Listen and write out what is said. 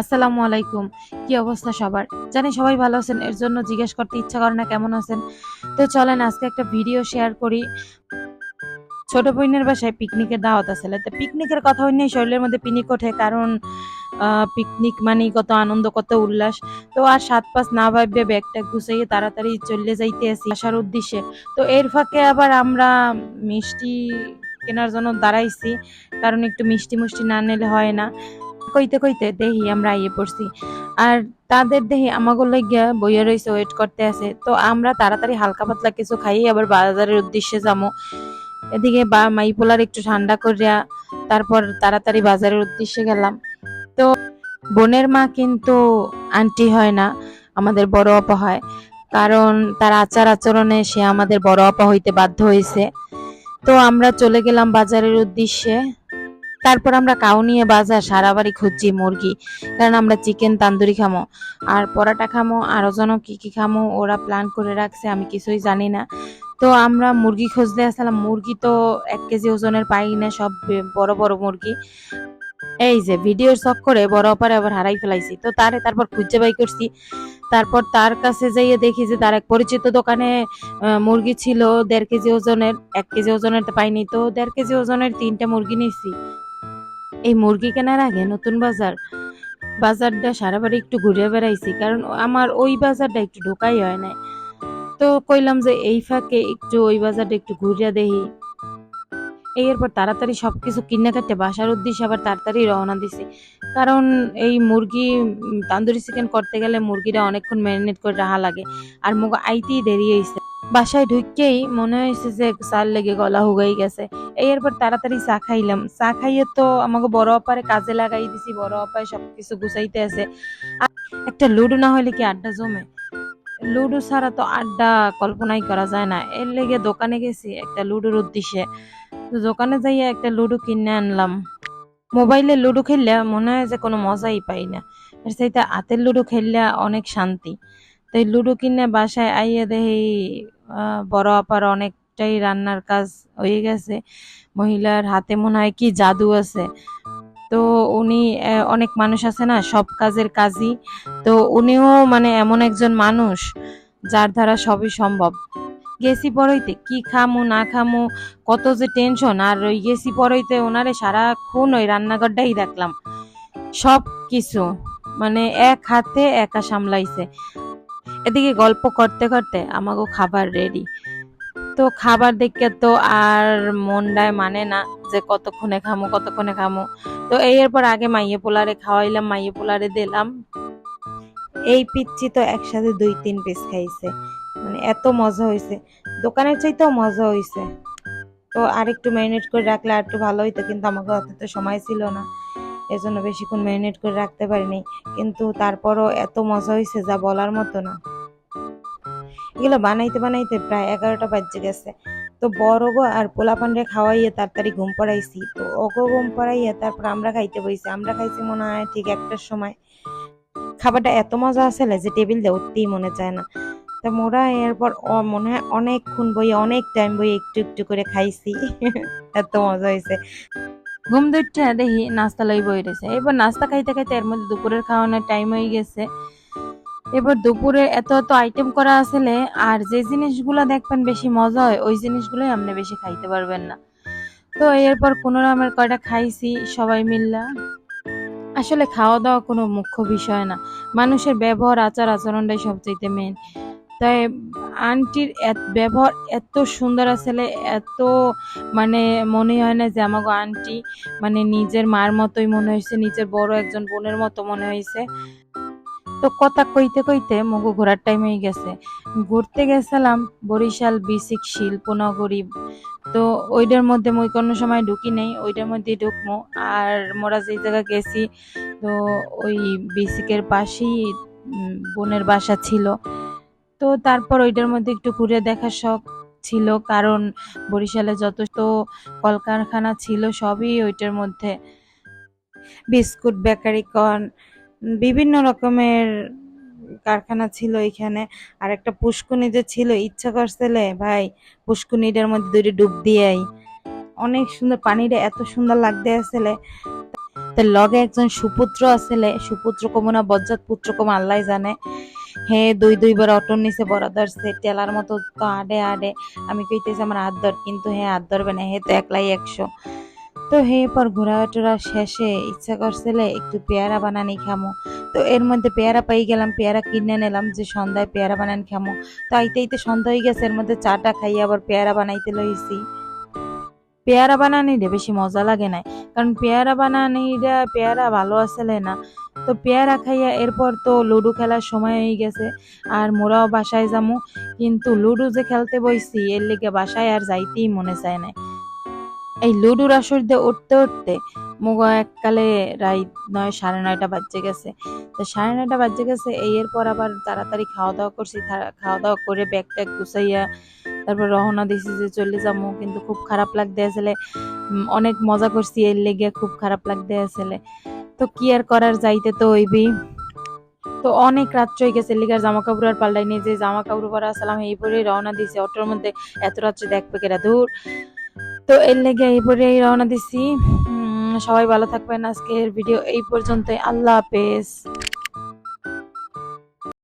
আসসালামু আলাইকুম। কি অবস্থা সবার? জানি সবাই ভালো আছেন, এর জন্য জিজ্ঞেস করতে ইচ্ছা করে না কেমন আছেন। তো চলেন, আজকে একটা ভিডিও শেয়ার করি। ছোট বোনের বাসায় পিকনিকের দাওয়াত আছে। তো পিকনিকের কথা হইনি, শরীরের মধ্যে পিনিক ওঠে কারণ পিকনিক মানে কত আনন্দ, কত উল্লাস। তো আর সাত পাঁচ না ভাববে ব্যাগটা গুছাইয়ে তাড়াতাড়ি চলে যাইতে আসি আসার উদ্দেশ্যে। তো এর ফাঁকে আবার আমরা মিষ্টি কেনার জন্য দাঁড়াইছি, কারণ একটু মিষ্টি মুষ্টি না নিলে হয় না। কইতে কইতে দেখি আমরা আইয়ে পড়ছি। আর তাদের দেখি আমাগো লাগিয়া বইয়া রয়েছে ওয়েট করতে আছে। তো আমরা তাড়াতাড়ি হালকা পাতলা কিছু খাই আবার বাজারের উদ্দেশ্যে যাব এদিকে বা মাইপোলার একটু ঠান্ডা করিয়া তারপর তাড়াতাড়ি বাজারের উদ্দেশ্যে গেলাম। তো বোনের মা কিন্তু আন্টি হয় না, আমাদের বড় আপা হয়। কারণ তার আচার আচরণে সে আমাদের বড় আপা হইতে বাধ্য হয়েছে তো আমরা চলে গেলাম বাজারের উদ্দেশ্যে। তারপর আমরা কাউ নিয়ে বাজার সারা বাড়ি খুঁজছি মুরগি, কারণ আমরা চিকেন তান্দুরি খামো। আর পরাটা খামো, আরও যেন কি কি খামো, ওরা প্ল্যান করে রাখছে, আমি কিছুই জানি না। তো আমরা মুরগি খুঁজতে আসলাম, মুরগি তো এক কেজি ওজনের পাই না, সব বড় বড় মুরগি। এই যে ভিডিওর শখ করে বড় অপারে আবার হারাই ফেলাইছি। তো তারে তারপর খুঁজে বাই করছি। তারপর তার কাছে যাইয়ে দেখি যে তার এক পরিচিত দোকানে মুরগি ছিল দেড় কেজি ওজনের, এক কেজি ওজনের তো পাইনি, তো দেড় কেজি ওজনের তিনটা মুরগি নিয়েছি এই মুরগি কেনার আগে নতুন বাজার, বাজারটা সারা বাড়ি একটু ঘুরে বেড়াইছি, কারণ আমার ওই বাজারটা একটু ঢোকাই হয় নাই। তো কইলাম যে এই ফাঁকে একটু ওই বাজারটা একটু ঘুরিয়া দেখি। এরপর তাড়াতাড়ি সবকিছু কিনে কাটতে বাসার উদ্দেশ্যে আবার তাড়াতাড়ি রওনা দিছি। কারণ এই মুরগি তান্দুরি চিকেন করতে গেলে মুরগিটা অনেকক্ষণ ম্যারিনেট করে রাখা লাগে। আর মুগ আইতেই দেরি হয়েছে বাসায় ঢুককেই মনে হয়েছে যে চাল লেগে গলা হুগাই গেছে। এরপর তাড়াতাড়ি চা খাইলাম। চা খাইয়ে তো আমাকে বড় অপারে কাজে লাগাই দিছি, বড় অপায় সবকিছু গুছাইতে আছে। একটা লুডো না হলে কি আড্ডা জমে? লুডো ছাড়া তো আড্ডা কল্পনাই করা যায় না। এর লেগে দোকানে গেছি একটা লুডোর উদ্দেশ্যে। তো দোকানে যাইয়া একটা লুডো কিনে আনলাম। মোবাইলে লুডো খেললে মনে হয় যে কোনো মজাই পাই না। এর হাতের লুডো খেললে অনেক শান্তি। তো এই লুডো কিনে বাসায় আইয়ে দেখি বড় আপার অনেকটাই রান্নার কাজ হয়ে গেছে। মহিলার হাতে মনে হয় কি জাদু আছে। তো উনি অনেক মানুষ আছে না, সব কাজের কাজই। তো উনিও মানে এমন একজন মানুষ যার দ্বারা সবই সম্ভব। গেছি পড়ইতে কি খামু, না খামু, কত যে টেনশন আর ওই গেছি পড়ইতে ওনারে সারাক্ষণ ওই রান্নাঘরটাই দেখলাম। সব কিছু মানে এক হাতে একা সামলাইছে। এদিকে গল্প করতে করতে আমাকে খাবার রেডি তো খাবার দেখে তো আর মনটায় মানে না যে কতক্ষণে খামো কতক্ষণে খামো। তো এই এরপর আগে মাইয়ে পোলারে খাওয়াইলাম, মাইয়ে পোলারে দিলাম। এই পিচ্ছি তো একসাথে দুই, তিন পিস খাইছে। মানে এত মজা হয়েছে দোকানের চাইতেও মজা হয়েছে তো আর একটু ম্যারিনেট করে রাখলে আর একটু ভালো হইতো, কিন্তু আমাকে অত তো সময় ছিল না। এজন্য বেশিক্ষণ ম্যারিনেট করে রাখতে পারিনি। কিন্তু তারপরও এত মজা হয়েছে যা বলার মতো না। এগুলো বানাইতে বানাইতে প্রায় এগারোটা বাজে গেছে। তো বড় গো আর পোলাপানরে খাওয়াইয়ে তাড়াতাড়ি ঘুম পড়াইছি। তো ওগো ঘুম পড়াইয়ে তারপর আমরা খাইতে বইছি। আমরা খাইছি মনে হয় ঠিক একটার সময়। খাবারটা এত মজা আসলে যে টেবিল দিয়ে উঠতেই মনে চায় না। তা মোরা এরপর মনে হয় অনেকক্ষণ বই অনেক টাইম বই একটু একটু করে খাইছি। এত মজা হয়েছে ঘুম দুইটা দেখি নাস্তা লই বই রয়েছে এবার নাস্তা খাইতে খাইতে এর মধ্যে দুপুরের খাওয়ানোর টাইম হয়ে গেছে। এবার দুপুরে এত এত আইটেম করা আসলে আর যে জিনিসগুলো দেখবেন বেশি মজা হয়, ওই জিনিসগুলোই আপনি বেশি খাইতে পারবেন না। তো এরপর কোনো রকমের কয়টা খাইছি, সবাই মিল্লা। আসলে খাওয়া দাওয়া কোনো মুখ্য বিষয় না। মানুষের ব্যবহার আচার আচরণটাই সবচেয়ে মেন তাই আন্টির ব্যবহার এত সুন্দর আসলে, এত মানে মনে হয় না যে আমাকে আন্টি মানে নিজের মার মতোই মনে হয়েছে, নিজের বড় একজন বোনের মতো মনে হয়েছে। তো কথা কইতে কইতে মগু ঘোরার টাইম হয়ে গেছে। ঘুরতে গেছিলাম বরিশাল বিসিক শিল্পনগরী। তো ওইটার মধ্যে মই কোনো সময় ঢুকি নেই, ওইটার মধ্যে ঢুকমো। আর মোরা যে জায়গা গেছি, তো ওই বিসিকের পাশেই বোনের বাসা ছিল। তো তারপর ওইটার মধ্যে একটু ঘুরে দেখার শখ ছিল, কারণ বরিশালে যত কলকারখানা ছিল সবই ওইটার মধ্যে। বিস্কুট, বেকারি কর্ন, বিভিন্ন রকমের কারখানা ছিল এখানে। আর একটা পুষ্কুনি যে ছিল, ইচ্ছা করছিলে, ভাই, পুষ্কুনিটার মধ্যে দুইটা ডুব দিয়েই। অনেক সুন্দর, পানিটা এত সুন্দর লাগতে আসলে। লগে একজন সুপুত্র আসলে, সুপুত্র কমু না বজ্জাত পুত্র কম আল্লাহ জানে। হে দুই দুইবার অটোর নিচে বড় ধরছে টেলার মতো তো আডে আডে আমি কইতেছি, আমার হাত ধর। কিন্তু হে হাত ধরবে না, হে তো একলাই একশো। তো হে পর ঘোরা টোরা শেষে ইচ্ছা করছিলে, একটু পেয়ারা বানানি খামো। তো এর মধ্যে পেয়ারা পাই গেলাম, পেয়ারা কিনে নিলাম, যে সন্ধ্যায় পেয়ারা বানান খামো। তো আইতে আইতে সন্ধ্যা হয়ে গেছে, এর মধ্যে চাটা খাই আবার পেয়ারা বানাইতে লইছি। পেয়ারা বানানিটা বেশি মজা লাগে না কারণ পেয়ারা বানানিটা, পেয়ারা ভালো আসলে না। তো পেয়ারা খাইয়া এরপর তো লুডো খেলার সময় হয়ে গেছে, আর মোরাও বাসায় যামু। কিন্তু লুডো যে খেলতে বইছি, এর লিগে বাসায় আর যাইতেই মনে চায় না এই লুডোর আসর দিয়ে উঠতে উঠতে মুগ এককালে রাত নয়, সাড়ে নয়টা বাজে গেছে। তো সাড়ে নয়টা বাজে গেছে, এই এরপর আবার তাড়াতাড়ি খাওয়া দাওয়া করছি খাওয়া দাওয়া করে ব্যাগ ট্যাগ গুছাইয়া তারপর রওনা দিছি যে চলে যাব কিন্তু খুব খারাপ লাগতে আসলে অনেক মজা করছি, এর লেগে খুব খারাপ লাগতে আসলে। তো কি আর করার, যাইতে তো হইবি তো অনেক রাত্র হয়ে গেছে লিগার জামা কাপড় আর পাল্টাই নিয়ে যে জামা কাপড় পরা আসলাম এই পরেই রওনা দিছি, অটোর মধ্যে এত রাত্রে দেখবে কেরা দূর। তো এর লেগে এই পরেই রওনা দিছি। সবাই ভালো থাকবেন, আজকের ভিডিও এই পর্যন্তই, আল্লাহ হাফেজ।